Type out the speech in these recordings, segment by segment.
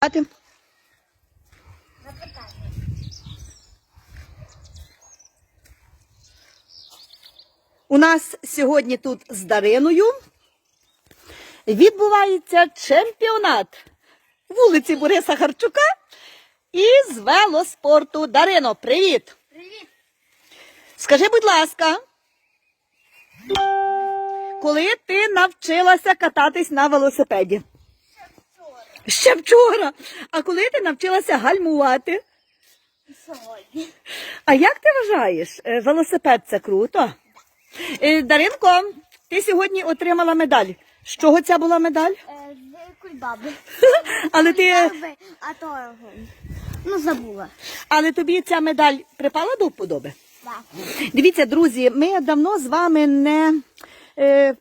Ати? У нас сьогодні тут з Дариною відбувається чемпіонат вулиці Бориса Харчука із велоспорту. Дарино, привіт! Привіт! Скажи, будь ласка, коли ти навчилася кататись на велосипеді? Ще вчора. А коли ти навчилася гальмувати? Сьогодні. А як ти вважаєш, е, велосипед це круто? Е, Даринко, ти сьогодні отримала медаль. З чого ця була медаль? Е, з кульбаби. Але ти, а то ну забула. але тобі ця медаль припала до вподоби? Так. Дивіться, друзі, ми давно з вами не е,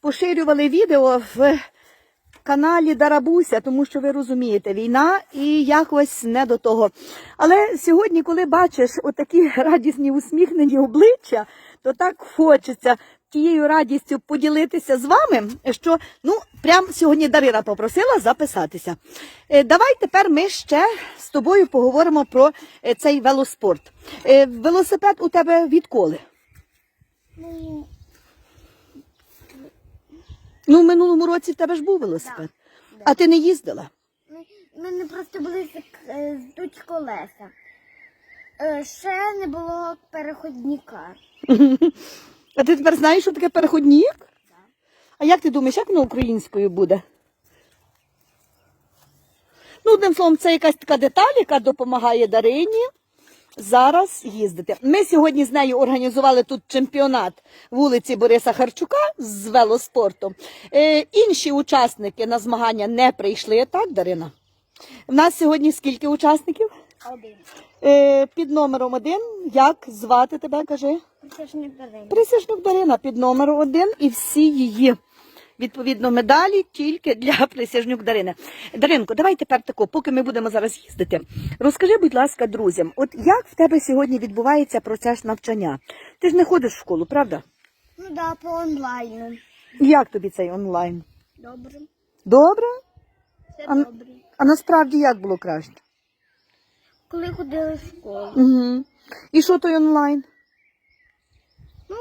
поширювали відео в каналі Дарабуся, тому що ви розумієте, війна і якось не до того. Але сьогодні, коли бачиш отакі радісні усміхнені обличчя, то так хочеться тією радістю поділитися з вами, що ну прям сьогодні Дарина попросила записатися. Е, Давай тепер ми ще з тобою поговоримо про е, цей велоспорт. Е, Велосипед у тебе відколи? Ну, Ну, в минулому році в тебе ж був велосипед. А ти не їздила? ми, в мене просто були е, здуть колеса. Е, ще не було переходника. А ти тепер знаєш, що таке переходник? А як ти думаєш, як воно українською буде? Ну, одним словом, це якась така деталь, яка допомагає Дарині зараз їздити. Ми сьогодні з нею організували тут чемпіонат вулиці Бориса Харчука з велоспорту. Е, інші учасники на змагання не прийшли, так, Дарина? У нас сьогодні скільки учасників? Один. Е, під номером один. Як звати тебе, кажи? Не дарина. Присяжнюк Дарина під номером один і всі її відповідно медалі тільки для присяжнюк Дарини. Даринко, давай тепер тако, поки ми будемо зараз їздити. Розкажи, будь ласка, друзям, от як в тебе сьогодні відбувається процес навчання? Ти ж не ходиш в школу, правда? Ну да, по онлайну. Як тобі цей онлайн? Добре. Добре? Все А- добре. А насправді як було краще? Коли ходили в школу. Угу. І що той онлайн? Ну,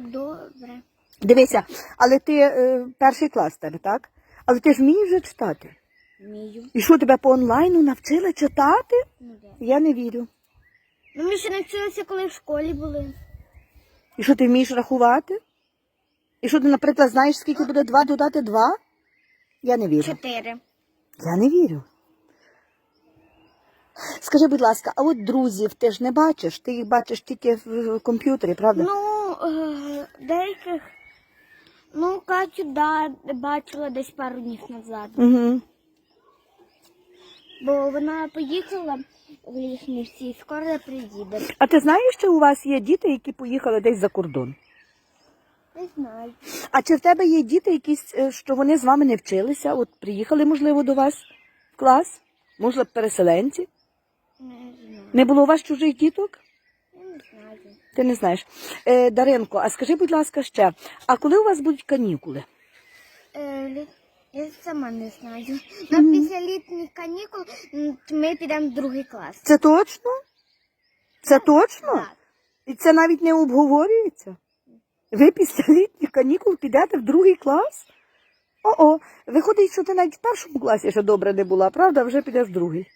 добре. Дивися, але ти е, перший клас тебе, так? Але ти ж вмієш вже читати. Вмію. І що тебе по онлайну навчили читати? Ну да. Я не вірю. Ну, ми ще навчилися, коли в школі були. І що ти вмієш рахувати? І що ти, наприклад, знаєш, скільки буде 2 додати 2? Я не вірю. Чотири. Я не вірю. Скажи, будь ласка, а от друзів ти ж не бачиш? Ти їх бачиш тільки в комп'ютері, правда? Ну, е, деяких. Ну, Катю, да, бачила десь пару днів назад. Угу. Бо вона поїхала в лісниці і скоро приїде. А ти знаєш, що у вас є діти, які поїхали десь за кордон? Не знаю. А чи в тебе є діти якісь, е, що вони з вами не вчилися? От приїхали, можливо, до вас в клас? Можливо, переселенці? Не знаю. Не було у вас чужих діток? Ти не знаєш. Е, Даринко, а скажи, будь ласка, ще, а коли у вас будуть канікули? Е, я сама не знаю. Ну, після літніх канікул ми підемо в другий клас. Це точно? Це точно? Так. І це навіть не обговорюється? Ви після літніх канікул підете в другий клас? О-о, виходить, що ти навіть в першому класі ще добре не була, правда? Вже підеш в другий.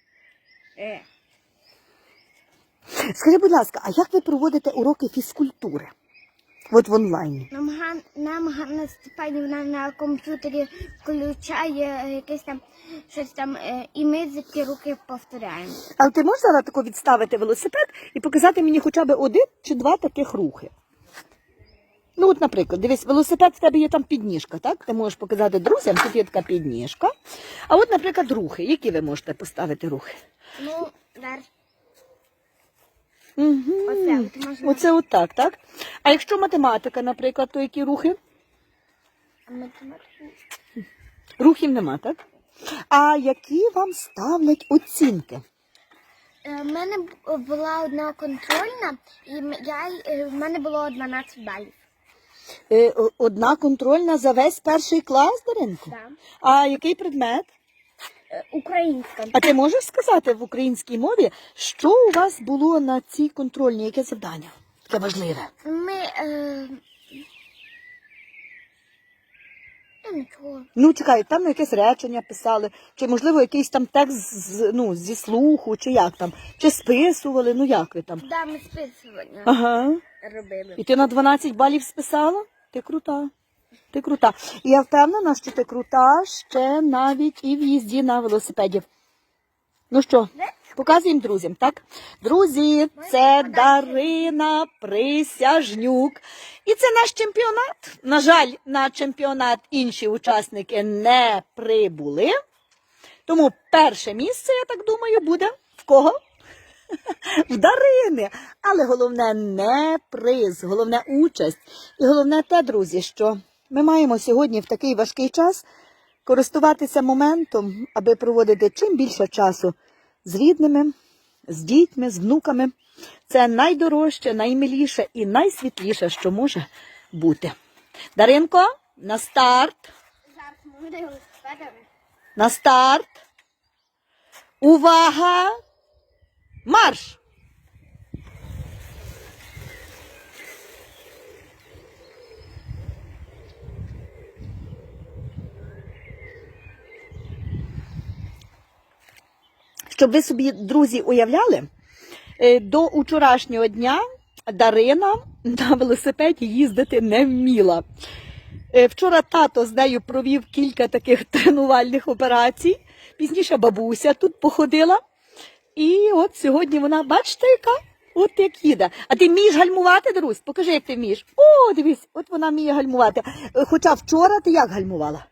Е. Скажи, будь ласка, а як ви проводите уроки фізкультури? От в онлайні. Нам, Ган, нам Ганна Степанівна на комп'ютері включає е, якесь там щось там, е, і ми за ті руки повторяємо. Але ти можеш зараз тако відставити велосипед і показати мені хоча б один чи два таких рухи? Ну, от, наприклад, дивись, велосипед в тебе є там підніжка, так? Ти можеш показати друзям, тут є така підніжка. А от, наприклад, рухи. Які ви можете поставити рухи? Ну, Дар, Угу. Оце от можна. Оце от так, так? А якщо математика, наприклад, то які рухи? а математику. Рухів нема, так? А які вам ставлять оцінки? Е, В мене була одна контрольна, і я, е, в мене було 12 балів. Е, одна контрольна за весь перший клас, Даринко? Да. А який предмет? Е, українська. А ти можеш сказати в українській мові, що у вас було на цій контрольній, яке завдання? Таке важливе. Ми. Е... Нічого. Ну, чекай, там якесь речення писали, чи можливо якийсь там текст з, ну, зі слуху, чи як там, чи списували, ну як ви там? Да, ми списування Ага. робили. І ти на 12 балів списала? Ти крута. Ти крута. І я впевнена, що ти крута ще навіть і в їзді на велосипеді. Ну що, показуємо друзям, так? Друзі, це Дарина Присяжнюк. І це наш чемпіонат. На жаль, на чемпіонат інші учасники не прибули. Тому перше місце, я так думаю, буде в кого? в Дарини. Але головне не приз, головне участь. І головне те, друзі, що ми маємо сьогодні в такий важкий час користуватися моментом, аби проводити чим більше часу з рідними, з дітьми, з внуками. Це найдорожче, наймиліше і найсвітліше, що може бути. Даринко, на старт. На старт. Увага! Марш! Щоб ви собі, друзі, уявляли, е, до учорашнього дня Дарина на велосипеді їздити не вміла. Е, Вчора тато з нею провів кілька таких тренувальних операцій. Пізніше бабуся тут походила. І от сьогодні вона, бачите, яка? От як їде. А ти вмієш гальмувати, Дарусь? Покажи, як ти вмієш. О, дивись, от вона вміє гальмувати. Е, Хоча вчора ти як гальмувала?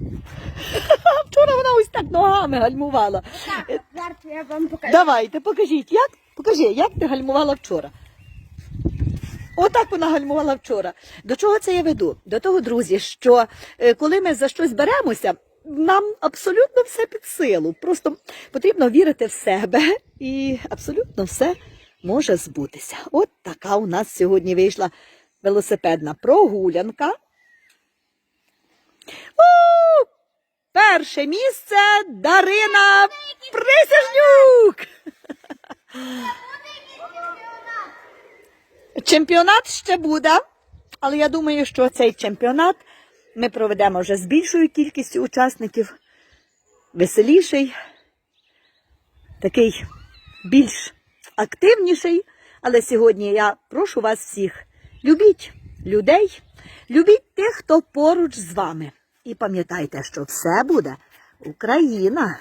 Вчора вона ось так ногами гальмувала. Так, зараз я вам покажу. Давайте, покажіть, як? Покажи, як ти гальмувала вчора. Отак вона гальмувала вчора. До чого це я веду? До того, друзі, що е, коли ми за щось беремося, нам абсолютно все під силу. Просто потрібно вірити в себе, і абсолютно все може збутися. От така у нас сьогодні вийшла велосипедна прогулянка. У! Перше місце Дарина Присяжнюк! Чемпіонат ще буде, але я думаю, що цей чемпіонат ми проведемо вже з більшою кількістю учасників, веселіший, такий більш активніший. Але сьогодні я прошу вас всіх, любіть людей, любіть тих, хто поруч з вами. І пам'ятайте, що все буде Україна.